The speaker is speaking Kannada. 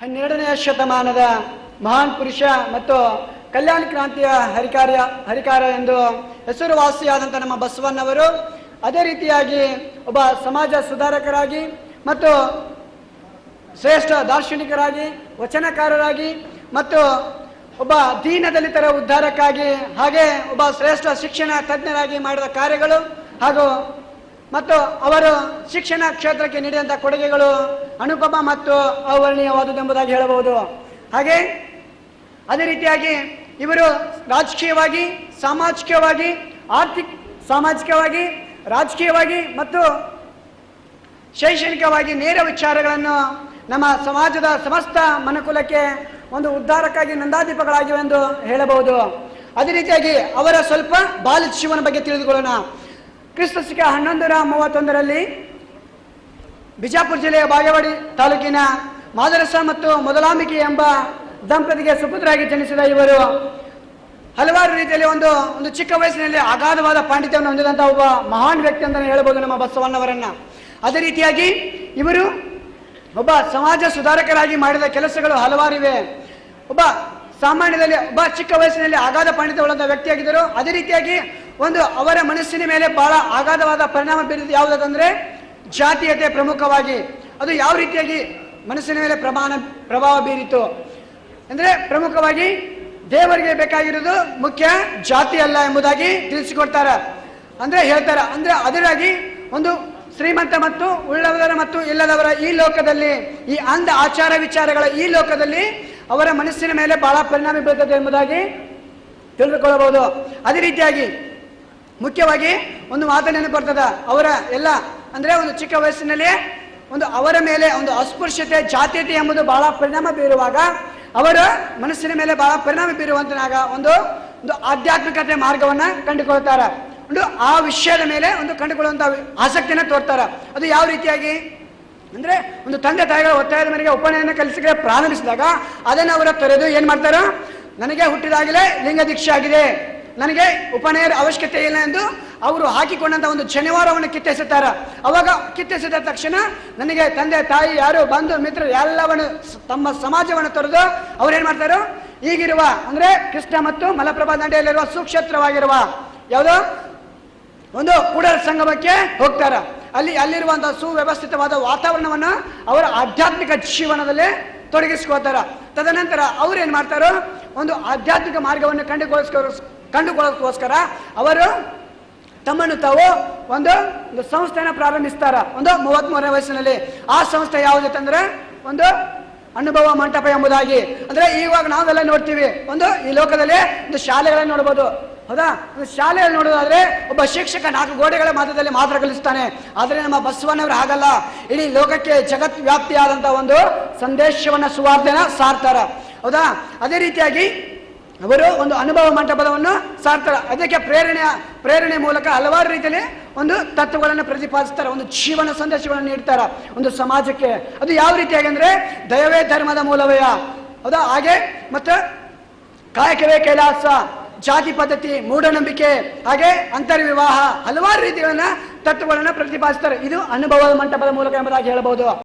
ಹನ್ನೆರಡನೆಯ ಶತಮಾನದ ಮಹಾನ್ ಪುರುಷ ಮತ್ತು ಕಲ್ಯಾಣ ಕ್ರಾಂತಿಯ ಹರಿಕಾರ್ಯ ಹರಿಕಾರ ಎಂದು ಹೆಸರುವಾಸಿಯಾದಂಥ ನಮ್ಮ ಬಸವಣ್ಣವರು ಅದೇ ರೀತಿಯಾಗಿ ಒಬ್ಬ ಸಮಾಜ ಸುಧಾರಕರಾಗಿ ಮತ್ತು ಶ್ರೇಷ್ಠ ದಾರ್ಶನಿಕರಾಗಿ, ವಚನಕಾರರಾಗಿ ಮತ್ತು ಒಬ್ಬ ದೀನ ದಲಿತರ ಉದ್ಧಾರಕ್ಕಾಗಿ ಹಾಗೆ ಒಬ್ಬ ಶ್ರೇಷ್ಠ ಶಿಕ್ಷಣ ತಜ್ಞರಾಗಿ ಮಾಡಿದ ಕಾರ್ಯಗಳು ಹಾಗೂ ಮತ್ತು ಅವರು ಶಿಕ್ಷಣ ಕ್ಷೇತ್ರಕ್ಕೆ ನೀಡಿದಂಥ ಕೊಡುಗೆಗಳು ಅನುಪಮ ಮತ್ತು ಅವರ್ಣೀಯವಾದುದೆಂಬುದಾಗಿ ಹೇಳಬಹುದು. ಹಾಗೆ ಅದೇ ರೀತಿಯಾಗಿ ಇವರು ರಾಜಕೀಯವಾಗಿ, ಸಾಮಾಜಿಕವಾಗಿ, ಆರ್ಥಿಕ, ಸಾಮಾಜಿಕವಾಗಿ, ರಾಜಕೀಯವಾಗಿ ಮತ್ತು ಶೈಕ್ಷಣಿಕವಾಗಿ ನೇರ ವಿಚಾರಗಳನ್ನು ನಮ್ಮ ಸಮಾಜದ ಸಮಸ್ತ ಮನುಕುಲಕ್ಕೆ ಒಂದು ಉದ್ಧಾರಕ್ಕಾಗಿ ನಂದಾದೀಪಗಳಾಗಿವೆ ಎಂದು ಹೇಳಬಹುದು. ಅದೇ ರೀತಿಯಾಗಿ ಅವರ ಸ್ವಲ್ಪ ಬಾಲ್ಯ ಜೀವನ ಬಗ್ಗೆ ತಿಳಿದುಕೊಳ್ಳೋಣ. ಕ್ರಿಸ್ತ ಹನ್ನೊಂದು ನೂರ ಮೂವತ್ತೊಂದರಲ್ಲಿ ಬಿಜಾಪುರ ಜಿಲ್ಲೆಯ ಬಾಗೇವಾಡಿ ತಾಲೂಕಿನ ಮಾದರಸ ಮತ್ತು ಮೊದಲಾಂಬಿಕೆ ಎಂಬ ದಂಪತಿಗೆ ಸುಪುತ್ರರಾಗಿ ಜನಿಸಿದ ಇವರು. ಹಲವಾರು ರೀತಿಯಲ್ಲಿ ಒಂದು ಒಂದು ಚಿಕ್ಕ ವಯಸ್ಸಿನಲ್ಲಿ ಅಗಾಧವಾದ ಪಾಂಡಿತ್ಯವನ್ನು ಹೊಂದಿದಂತಹ ಒಬ್ಬ ಮಹಾನ್ ವ್ಯಕ್ತಿ ಅಂತಲೇ ಹೇಳ್ಬೋದು ನಮ್ಮ ಬಸವಣ್ಣವರನ್ನ. ಅದೇ ರೀತಿಯಾಗಿ ಇವರು ಒಬ್ಬ ಸಮಾಜ ಸುಧಾರಕರಾಗಿ ಮಾಡಿದ ಕೆಲಸಗಳು ಹಲವಾರಿವೆ ಒಬ್ಬ ಸಾಮಾನ್ಯದಲ್ಲಿ, ಒಬ್ಬ ಚಿಕ್ಕ ವಯಸ್ಸಿನಲ್ಲಿ ಅಗಾಧ ಪಾಂಡಿತ್ಯ ವ್ಯಕ್ತಿಯಾಗಿದ್ದರು. ಅದೇ ರೀತಿಯಾಗಿ ಒಂದು ಅವರ ಮನಸ್ಸಿನ ಮೇಲೆ ಬಹಳ ಆಗಾಧವಾದ ಪರಿಣಾಮ ಬೀರಿದ್ದು ಯಾವುದಂದ್ರೆ ಜಾತೀಯತೆ ಪ್ರಮುಖವಾಗಿ. ಅದು ಯಾವ ರೀತಿಯಾಗಿ ಮನಸ್ಸಿನ ಮೇಲೆ ಪ್ರಮಾಣ, ಪ್ರಭಾವ ಬೀರಿತು ಅಂದ್ರೆ ಪ್ರಮುಖವಾಗಿ ದೇವರಿಗೆ ಬೇಕಾಗಿರೋದು ಮುಖ್ಯ ಜಾತಿ ಅಲ್ಲ ಎಂಬುದಾಗಿ ತಿಳಿಸಿಕೊಡ್ತಾರೆ. ಅಂದ್ರೆ ಹೇಳ್ತಾರೆ, ಅಂದ್ರೆ ಅದರಾಗಿ ಒಂದು ಶ್ರೀಮಂತ ಮತ್ತು ಉಳ್ಳವರ ಮತ್ತು ಇಲ್ಲದವರ ಈ ಲೋಕದಲ್ಲಿ, ಈ ಅಂಧ ಆಚಾರ ವಿಚಾರಗಳ ಈ ಲೋಕದಲ್ಲಿ ಅವರ ಮನಸ್ಸಿನ ಮೇಲೆ ಬಹಳ ಪರಿಣಾಮ ಬೀರುತ್ತದೆ ಎಂಬುದಾಗಿ ತಿಳಿದುಕೊಳ್ಳಬಹುದು. ಅದೇ ರೀತಿಯಾಗಿ ಮುಖ್ಯವಾಗಿ ಒಂದು ಮಾತು ಬರ್ತದ? ಅವರ ಎಲ್ಲ, ಅಂದ್ರೆ ಒಂದು ಚಿಕ್ಕ ವಯಸ್ಸಿನಲ್ಲಿ ಒಂದು ಅವರ ಮೇಲೆ ಒಂದು ಅಸ್ಪೃಶ್ಯತೆ, ಜಾತ್ಯತೆ ಎಂಬುದು ಬಹಳ ಪರಿಣಾಮ ಬೀರುವಾಗ ಅವರ ಮನಸ್ಸಿನ ಮೇಲೆ ಬಹಳ ಪರಿಣಾಮ ಬೀರುವಂತನಾಗ ಒಂದು ಒಂದು ಆಧ್ಯಾತ್ಮಿಕತೆ ಮಾರ್ಗವನ್ನ ಕಂಡುಕೊಳ್ತಾರ. ಒಂದು ಆ ವಿಷಯದ ಮೇಲೆ ಒಂದು ಕಂಡುಕೊಳ್ಳುವಂತ ಆಸಕ್ತಿಯನ್ನು ತೋರ್ತಾರ. ಅದು ಯಾವ ರೀತಿಯಾಗಿ? ಅಂದ್ರೆ ಒಂದು ತಂದೆ ತಾಯಿಗಳ ಒತ್ತಾಯದ ಮೇರೆಗೆ ಉಪನಯನ ಕಲಿಸಿದ್ರೆ ಪ್ರಾರಂಭಿಸಿದಾಗ ಅದನ್ನು ಅವರ ತೊರೆದು ಏನ್ ಮಾಡ್ತಾರ? ನನಗೆ ಹುಟ್ಟಿದಾಗಲೇ ಲಿಂಗ ದೀಕ್ಷೆ ಆಗಿದೆ. ನನಗೆ ಉಪನಯನ ಅವಶ್ಯಕತೆ ಇಲ್ಲ ಎಂದು ಅವರು ಹಾಕಿಕೊಂಡಂತ ಒಂದು ಶನಿವಾರವನ್ನು ಕಿತ್ತೆಸುತ್ತಾರ. ಅವಾಗ ಕಿತ್ತೆಸಿದ ತಕ್ಷಣ ನನಗೆ ತಂದೆ, ತಾಯಿ, ಯಾರು, ಬಂಧು, ಮಿತ್ರರು ಎಲ್ಲವನ್ನು ತಮ್ಮ ಸಮಾಜವನ್ನು ತೊರೆದು ಅವ್ರು ಏನ್ ಮಾಡ್ತಾರೋ? ಈಗಿರುವ ಅಂದ್ರೆ ಕೃಷ್ಣ ಮತ್ತು ಮಲಪ್ರಭಾ ದಂಡೆಯಲ್ಲಿರುವ ಸುಕ್ಷೇತ್ರವಾಗಿರುವ ಯಾವುದೋ? ಒಂದು ಕೂಡಲ ಸಂಗಮಕ್ಕೆ ಹೋಗ್ತಾರ. ಅಲ್ಲಿ ಅಲ್ಲಿರುವಂತಹ ಸುವ್ಯವಸ್ಥಿತವಾದ ವಾತಾವರಣವನ್ನು ಅವರ ಆಧ್ಯಾತ್ಮಿಕ ಜೀವನದಲ್ಲಿ ತೊಡಗಿಸ್ಕೋತಾರ ತದನಂತರ ಅವ್ರು ಏನ್ ಮಾಡ್ತಾರೋ? ಒಂದು ಆಧ್ಯಾತ್ಮಿಕ ಮಾರ್ಗವನ್ನು ಕಂಡುಕೊಳ್ಳೋಸ್ಕರ ಕಂಡುಕೊಳ್ಳೋದಕ್ಕೋಸ್ಕರ ಅವರು ತಮ್ಮನ್ನು ತಾವು ಒಂದು ಒಂದು ಸಂಸ್ಥೆನ ಪ್ರಾರಂಭಿಸ್ತಾರ. ಒಂದು ಮೂವತ್ಮೂರನೇ ವಯಸ್ಸಿನಲ್ಲಿ. ಆ ಸಂಸ್ಥೆ ಯಾವುದಂದ್ರೆ ಒಂದು ಅನುಭವ ಮಂಟಪ ಎಂಬುದಾಗಿ. ಅಂದ್ರೆ ಇವಾಗ ನಾವೆಲ್ಲ ನೋಡ್ತೀವಿ, ಒಂದು ಈ ಲೋಕದಲ್ಲಿ ಒಂದು ಶಾಲೆಗಳನ್ನು ನೋಡ್ಬೋದು. ಹೌದಾ? ಒಂದು ಶಾಲೆಯಲ್ಲಿ ನೋಡೋದಾದ್ರೆ ಒಬ್ಬ ಶಿಕ್ಷಕ ನಾಲ್ಕು ಗೋಡೆಗಳ ಮಾತ್ರದಲ್ಲಿ ಮಾತ್ರ ಕಲಿಸ್ತಾನೆ. ಆದರೆ ನಮ್ಮ ಬಸವಣ್ಣವರು ಹಾಗಲ್ಲ. ಇಡೀ ಲೋಕಕ್ಕೆ ಜಗತ್ ವ್ಯಾಪ್ತಿಯಾದಂತ ಒಂದು ಸಂದೇಶವನ್ನ ಸುವಾರ್ತೆನ ಸಾರ್ತಾರ. ಹೌದಾ? ಅದೇ ರೀತಿಯಾಗಿ ಅವರು ಒಂದು ಅನುಭವ ಮಂಟಪದವನ್ನು ಸಾರ್ತಾರೆ. ಅದಕ್ಕೆ ಪ್ರೇರಣೆಯ, ಪ್ರೇರಣೆ ಮೂಲಕ ಹಲವಾರು ರೀತಿಯಲ್ಲಿ ಒಂದು ತತ್ವಗಳನ್ನು ಪ್ರತಿಪಾದಿಸ್ತಾರೆ. ಒಂದು ಜೀವನ ಸಂದೇಶಗಳನ್ನು ನೀಡ್ತಾರೆ ಒಂದು ಸಮಾಜಕ್ಕೆ. ಅದು ಯಾವ ರೀತಿಯಾಗಿ ಅಂದ್ರೆ ದಯವೇ ಧರ್ಮದ ಮೂಲವಯ. ಹೌದಾ? ಹಾಗೆ ಮತ್ತು ಕಾಯಕವೇ ಕೈಲಾಸ, ಜಾತಿ ಪದ್ಧತಿ, ಮೂಢನಂಬಿಕೆ, ಹಾಗೆ ಅಂತರ್ವಿವಾಹ ಹಲವಾರು ರೀತಿಗಳನ್ನ ತತ್ವಗಳನ್ನು ಪ್ರತಿಪಾದಿಸ್ತಾರೆ. ಇದು ಅನುಭವದ ಮಂಟಪದ ಮೂಲಕ ಎಂಬುದಾಗಿ ಹೇಳಬಹುದು.